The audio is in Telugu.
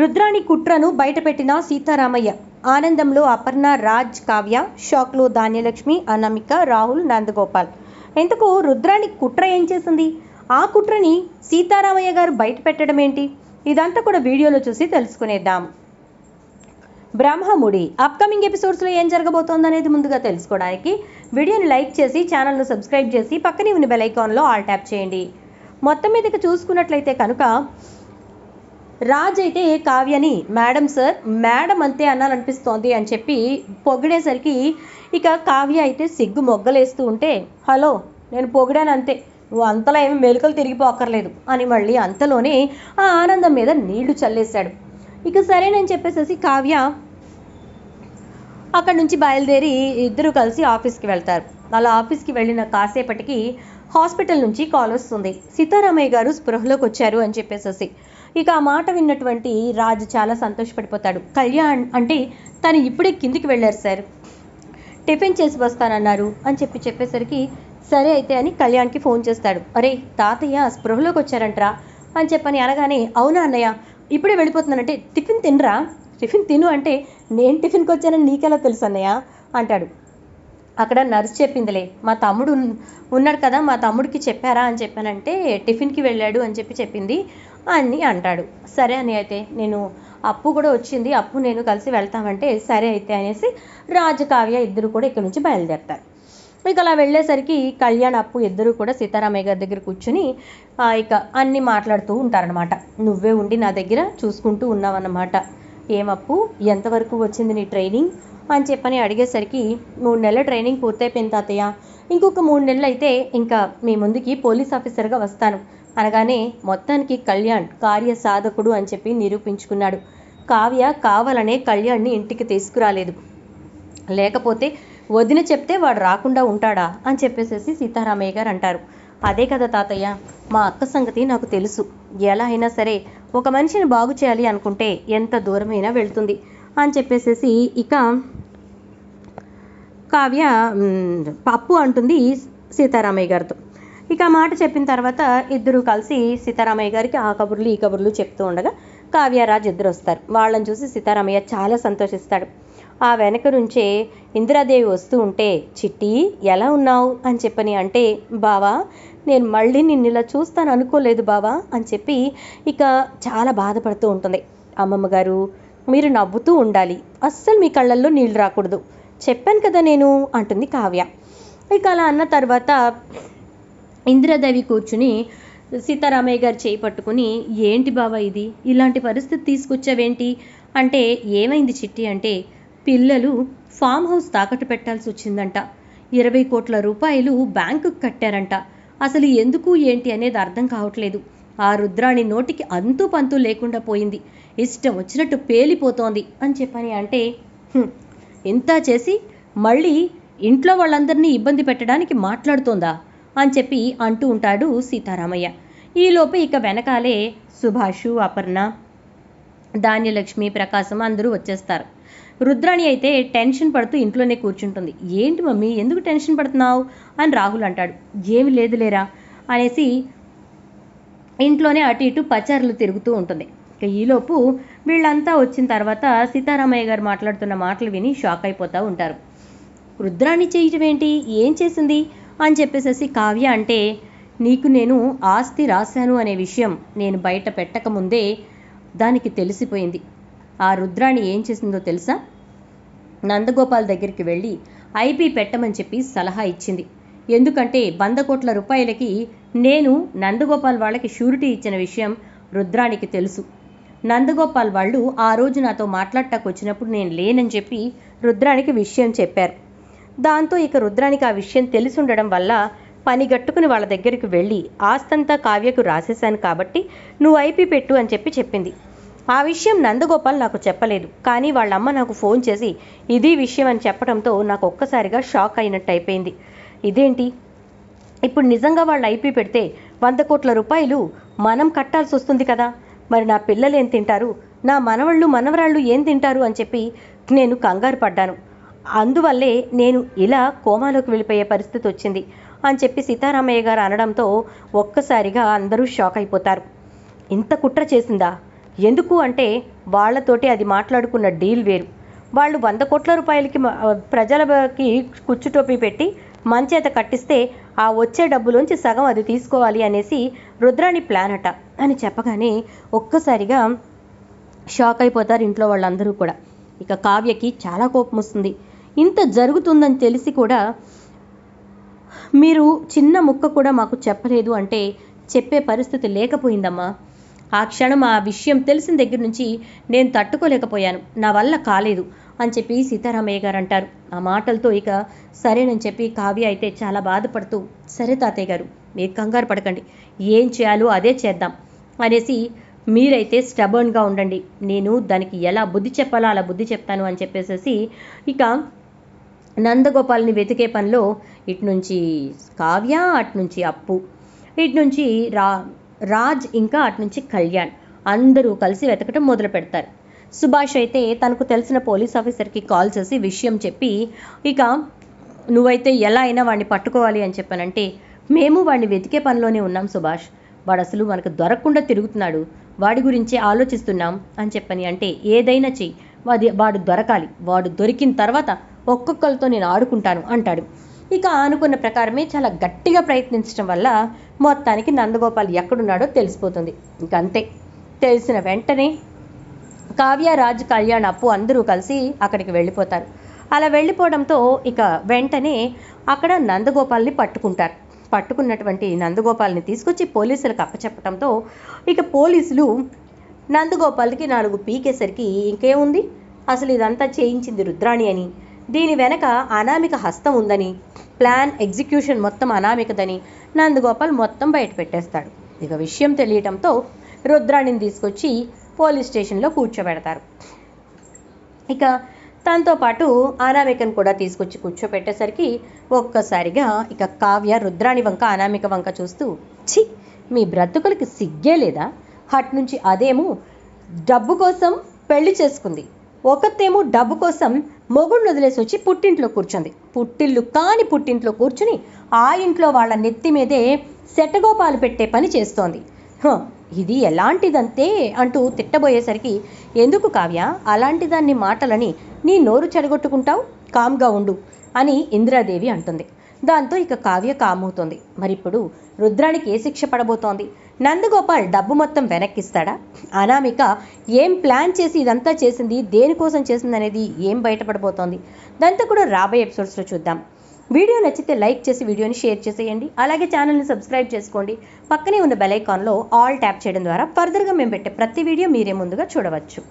రుద్రాణి కుట్రను బయటపెట్టిన సీతారామయ్య. ఆనందంలో అపర్ణ రాజ్ కావ్య షాక్లో ధాన్యలక్ష్మి అనామిక రాహుల్ నందగోపాల్. ఎందుకు రుద్రాణి కుట్ర ఏం చేసింది? ఆ కుట్రని సీతారామయ్య గారు బయట పెట్టడం ఏంటి ఇదంతా కూడా వీడియోలో చూసి తెలుసుకునేద్దాం. బ్రహ్మముడి అప్కమింగ్ ఎపిసోడ్స్లో ఏం జరగబోతోంది అనేది ముందుగా తెలుసుకోవడానికి వీడియోని లైక్ చేసి ఛానల్ను సబ్స్క్రైబ్ చేసి పక్కనే ఉన్న బెల్ ఐకాన్లో ఆల్ ట్యాప్ చేయండి. మొత్తం మీదకి చూసుకున్నట్లయితే కనుక రాజ్ అయితే కావ్యని మేడం సార్ మేడం అంతే అనాలనిపిస్తోంది అని చెప్పి పొగిడేసరికి ఇక కావ్య అయితే సిగ్గు మొగ్గలేస్తూ ఉంటే హలో నేను పొగిడాను అంతే. నువ్వు అంతలో ఏమి మెలుకలు తిరిగిపోక్కర్లేదు అని మళ్ళీ అంతలోనే ఆ ఆనందం మీద నీళ్ళు చల్లేశాడు. ఇక సరేనని చెప్పేసేసి కావ్య అక్కడ నుంచి బయలుదేరి ఇద్దరు కలిసి ఆఫీస్కి వెళ్తారు. అలా ఆఫీస్కి వెళ్ళిన కాసేపటికి హాస్పిటల్ నుంచి కాల్ వస్తుంది. సీతారామయ్య గారు స్పృహలోకి వచ్చారు అని చెప్పేసేసి ఇక ఆ మాట విన్నటువంటి రాజు చాలా సంతోషపడిపోతాడు. కళ్యాణ్ అంటే తను ఇప్పుడే కిందికి వెళ్ళారు సార్. టిఫిన్ చేసి వస్తానన్నారు అని చెప్పి చెప్పేసరికి సరే అయితే అని కళ్యాణ్కి ఫోన్ చేస్తాడు. అరే తాతయ్య స్పృహలోకి వచ్చారంట్రా అని చెప్పని అనగానే అవునా అన్నయ్య ఇప్పుడే వెళ్ళిపోతున్నానంటే టిఫిన్ తినరా? టిఫిన్ తిను అంటే నేను టిఫిన్కి వచ్చానని నీకెలా తెలుసు అన్నయ్య? అంటాడు. అక్కడ నర్స్ చెప్పిందిలే మా తమ్ముడు ఉన్నాడు కదా మా తమ్ముడికి చెప్పారా అని చెప్పానంటే టిఫిన్కి వెళ్ళాడు అని చెప్పి చెప్పింది. అని అంటాడు. సరే అని అయితే నేను అప్పు కూడా వచ్చింది అప్పు నేను కలిసి వెళ్తామంటే సరే అయితే అనేసి రాజకావ్య ఇద్దరు కూడా ఇక్కడ నుంచి బయలుదేరతారు. ఇక అలా వెళ్ళేసరికి కళ్యాణ్ అప్పు ఇద్దరు కూడా సీతారామయ్య గారి దగ్గర కూర్చుని ఆ, ఇక అన్నీ మాట్లాడుతూ ఉంటారనమాట నువ్వే ఉండి నా దగ్గర చూసుకుంటూ ఉన్నావన్నమాట. ఏమప్పు ఎంతవరకు వచ్చింది నీ ట్రైనింగ్? అని చెప్పని అడిగేసరికి మూడు నెలల ట్రైనింగ్ పూర్తయిపోయింది తాతయ్య. ఇంకొక మూడు నెలలు అయితే ఇంకా మీ ముందుకి పోలీస్ ఆఫీసర్గా వస్తాను. అనగానే మొత్తానికి కళ్యాణ్ కార్య సాధకుడు అని చెప్పి నిరూపించుకున్నాడు. కావ్య కావాలనే కళ్యాణ్ని ఇంటికి తీసుకురాలేదు. లేకపోతే వదిన చెప్తే వాడు రాకుండా ఉంటాడా అని చెప్పేసేసి సీతారామయ్య గారు అంటారు. అదే కదా తాతయ్య మా అక్క సంగతి నాకు తెలుసు. ఎలా అయినా సరే ఒక మనిషిని బాగు చేయాలి అనుకుంటే ఎంత దూరమైనా వెళ్తుంది అని చెప్పేసేసి ఇక కావ్య పప్పు అంటుంది సీతారామయ్య గారితో. ఇక ఆ మాట చెప్పిన తర్వాత ఇద్దరు కలిసి సీతారామయ్య గారికి ఆ కబుర్లు ఈ కబుర్లు చెప్తూ ఉండగా కావ్యరాజ్ ఇద్దరు వస్తారు. వాళ్ళని చూసి సీతారామయ్య చాలా సంతోషిస్తాడు. ఆ వెనక నుంచే ఇందిరాదేవి వస్తూ ఉంటే చిట్టి ఎలా ఉన్నావు? అని చెప్పని అంటే బావా నేను మళ్ళీ నిన్ను ఇలా చూస్తాను అనుకోలేదు బావా అని చెప్పి ఇక చాలా బాధపడుతూ ఉంటుంది. అమ్మమ్మ గారు మీరు నవ్వుతూ ఉండాలి. అస్సలు మీ కళ్ళల్లో నీళ్ళు రాకూడదు. చెప్పాను కదా నేను అంటుంది కావ్య. ఇక అలా అన్న తర్వాత ఇందిరాదేవి కూర్చుని సీతారామయ్య గారు చేయి పట్టుకుని ఏంటి బావా ఇది? ఇలాంటి పరిస్థితి తీసుకొచ్చావేంటి? అంటే ఏమైంది చిట్టి అంటే పిల్లలు ఫామ్ హౌస్ తాకట్టు పెట్టాల్సి వచ్చిందంట. ఇరవై కోట్ల రూపాయలు బ్యాంకుకు కట్టారంట. అసలు ఎందుకు ఏంటి అనేది అర్థం కావట్లేదు. ఆ రుద్రాణి నోటికి అంతు పంతు లేకుండా పోయింది. ఇష్టం వచ్చినట్టు పేలిపోతోంది అని చెప్పని అంటే ఇంత చేసి మళ్ళీ ఇంట్లో వాళ్ళందరినీ ఇబ్బంది పెట్టడానికి మాట్లాడుతోందా? అని చెప్పి అంటూ ఉంటాడు సీతారామయ్య. ఈలోపు ఇక వెనకాలే సుభాషు అపర్ణ ధాన్యలక్ష్మి ప్రకాశం అందరూ వచ్చేస్తారు. రుద్రాణి అయితే టెన్షన్ పడుతూ ఇంట్లోనే కూర్చుంటుంది. ఏంటి మమ్మీ ఎందుకు టెన్షన్ పడుతున్నావు? అని రాహుల్ అంటాడు. ఏమి లేదులేరా అనేసి ఇంట్లోనే అటు ఇటు పచారులు తిరుగుతూ ఉంటుంది. ఇక ఈలోపు వీళ్ళంతా వచ్చిన తర్వాత సీతారామయ్య గారు మాట్లాడుతున్న మాటలు విని షాక్ అయిపోతూ ఉంటారు. రుద్రాణి చేయటం ఏంటి? ఏం చేసింది? అని చెప్పేసేసి కావ్య అంటే నీకు నేను ఆస్తి రాశాను అనే విషయం నేను బయట పెట్టకముందే దానికి తెలిసిపోయింది. ఆ రుద్రాణి ఏం చేసిందో తెలుసా? నందగోపాల్ దగ్గరికి వెళ్ళి ఐపీ పెట్టమని చెప్పి సలహా ఇచ్చింది. ఎందుకంటే వంద కోట్ల రూపాయలకి నేను నందగోపాల్ వాళ్ళకి షూరిటీ ఇచ్చిన విషయం రుద్రానికి తెలుసు. నందగోపాల్ వాళ్ళు ఆ రోజు నాతో మాట్లాడటానికి వచ్చినప్పుడు నేను లేనని చెప్పి రుద్రానికి విషయం చెప్పారు. దాంతో ఇక రుద్రానికి ఆ విషయం తెలిసి ఉండడం వల్ల పని గట్టుకుని వాళ్ళ దగ్గరికి వెళ్ళి ఆస్తంతా కావ్యకు రాసేశాను కాబట్టి నువ్వు ఐపీ పెట్టు అని చెప్పి చెప్పింది. ఆ విషయం నందగోపాల్ నాకు చెప్పలేదు. కానీ వాళ్ళ అమ్మ నాకు ఫోన్ చేసి ఇది విషయం అని చెప్పడంతో నాకు ఒక్కసారిగా షాక్ అయినట్టు అయిపోయింది. ఇదేంటి? ఇప్పుడు నిజంగా వాళ్ళు ఐపీ పెడితే వంద కోట్ల రూపాయలు మనం కట్టాల్సి వస్తుంది కదా? మరి నా పిల్లలు ఏం తింటారు? నా మనవళ్ళు మనవరాళ్ళు ఏం తింటారు? అని చెప్పి నేను కంగారు పడ్డాను. అందువల్లే నేను ఇలా కోమాలోకి వెళ్ళిపోయే పరిస్థితి వచ్చింది అని చెప్పి సీతారామయ్య గారు అనడంతో ఒక్కసారిగా అందరూ షాక్ అయిపోతారు. ఇంత కుట్ర చేసిందా? ఎందుకు అంటే వాళ్ళతోటి అది మాట్లాడుకున్న డీల్ వేరు. వాళ్ళు వంద కోట్ల రూపాయలకి ప్రజలకి కుచ్చుటోపీ పెట్టి మంచేత కట్టిస్తే ఆ వచ్చే డబ్బులోంచి సగం అది తీసుకోవాలి అనేసి రుద్రాణి ప్లాన్ అట అని చెప్పగానే ఒక్కసారిగా షాక్ అయిపోతారు ఇంట్లో వాళ్ళందరూ కూడా. ఇక కావ్యకి చాలా కోపం వస్తుంది ఇంత జరుగుతుందని తెలిసి కూడా మీరు చిన్న ముక్క కూడా మాకు చెప్పలేదు అంటే చెప్పే పరిస్థితి లేకపోయిందమ్మా. ఆ క్షణం ఆ విషయం తెలిసిన దగ్గర నుంచి నేను తట్టుకోలేకపోయాను. నా వల్ల కాలేదు అని చెప్పి సీతారామయ్య గారు అంటారు. ఆ మాటలతో ఇక సరేనని చెప్పి కావ్య అయితే చాలా బాధపడుతూ సరే తాతయ్య గారు మీరు కంగారు పడకండి. ఏం చేయాలో అదే చేద్దాం అనేసి మీరైతే స్టబర్న్గా ఉండండి. నేను దానికి ఎలా బుద్ధి చెప్పాలో అలా బుద్ధి చెప్తాను అని చెప్పేసేసి ఇక నందగోపాల్ని వెతికే పనిలో ఇటు నుంచి కావ్య అటు నుంచి అప్పు ఇటు నుంచి రా రాజ్ ఇంకా అటు నుంచి కళ్యాణ్ అందరూ కలిసి వెతకటం మొదలు పెడతారు. సుభాష్ అయితే తనకు తెలిసిన పోలీస్ ఆఫీసర్కి కాల్ చేసి విషయం చెప్పి ఇక నువ్వైతే ఎలా అయినా వాడిని పట్టుకోవాలి అని చెప్పానంటే మేము వాడిని వెతికే పనిలోనే ఉన్నాం సుభాష్. వాడు అసలు మనకు దొరకకుండా తిరుగుతున్నాడు. వాడి గురించే ఆలోచిస్తున్నాం అని చెప్పని అంటే ఏదైనా చెయ్యి. వాది వాడు దొరకాలి. వాడు దొరికిన తర్వాత ఒక్కొక్కరితో నేను ఆడుకుంటాను అంటాడు. ఇక అనుకున్న ప్రకారమే చాలా గట్టిగా ప్రయత్నించడం వల్ల మొత్తానికి నందగోపాల్ ఎక్కడున్నాడో తెలిసిపోతుంది. ఇంక అంతే. తెలిసిన వెంటనే కావ్య రాజ్ కళ్యాణ్ అప్పు అందరూ కలిసి అక్కడికి వెళ్ళిపోతారు. అలా వెళ్ళిపోవడంతో ఇక వెంటనే అక్కడ నందగోపాల్ని పట్టుకుంటారు. పట్టుకున్నటువంటి నందగోపాల్ని తీసుకొచ్చి పోలీసులకు అప్పచెప్పడంతో ఇక పోలీసులు నందగోపాల్కి నాలుగు పీకేసరికి ఇంకేముంది? అసలు ఇదంతా చేయించింది రుద్రాణి అని. దీని వెనక అనామిక హస్తం ఉందని ప్లాన్ ఎగ్జిక్యూషన్ మొత్తం అనామికదని నందగోపాల్ మొత్తం బయట పెట్టేస్తాడు. ఇక విషయం తెలియటంతో రుద్రాణిని తీసుకొచ్చి పోలీస్ స్టేషన్లో కూర్చోబెడతారు. ఇక తనతో పాటు అనామికను కూడా తీసుకొచ్చి కూర్చోపెట్టేసరికి ఒక్కసారిగా ఇక కావ్య రుద్రాణి వంక అనామిక వంక చూస్తూ ఛీ మీ బ్రతుకులకి సిగ్గే లేదా? హట్ నుంచి అదేమో డబ్బు కోసం పెళ్ళి చేసుకుంది. ఒకతేమో డబ్బు కోసం మొగుడిని వదిలేసి వచ్చి పుట్టింట్లో కూర్చుంది. పుట్టిల్లు కాని పుట్టింట్లో కూర్చుని ఆ ఇంట్లో వాళ్ళ నెత్తి మీదే సెటగోపాలు పెట్టే పని చేస్తోంది. హ, ఇది ఎలాంటిదంతే అంటూ తిట్టబోయేసరికి ఎందుకు కావ్య అలాంటి దాన్ని మాటలని నీ నోరు చెడగొట్టుకుంటావు? కామ్గా ఉండు అని ఇందిరాదేవి అంటుంది. దాంతో ఇక కావ్య కామవుతోంది. మరిప్పుడు రుద్రానికి ఏ శిక్ష పడబోతోంది? నందగోపాల్ డబ్బు మొత్తం వెనక్కిస్తాడా? అనామిక ఏం ప్లాన్ చేసి ఇదంతా చేసింది? దేనికోసం చేసింది అనేది ఏం బయటపడబోతోంది? దాంతో కూడా రాబోయే ఎపిసోడ్స్లో చూద్దాం. వీడియో నచ్చితే లైక్ చేసి వీడియోని షేర్ చేసేయండి. అలాగే ఛానల్ని సబ్స్క్రైబ్ చేసుకోండి. పక్కనే ఉన్న బెల్ ఐకాన్లో ఆల్ ట్యాప్ చేయడం ద్వారా ఫర్దర్గా మేము పెట్టే ప్రతి వీడియో మీరే ముందుగా చూడవచ్చు.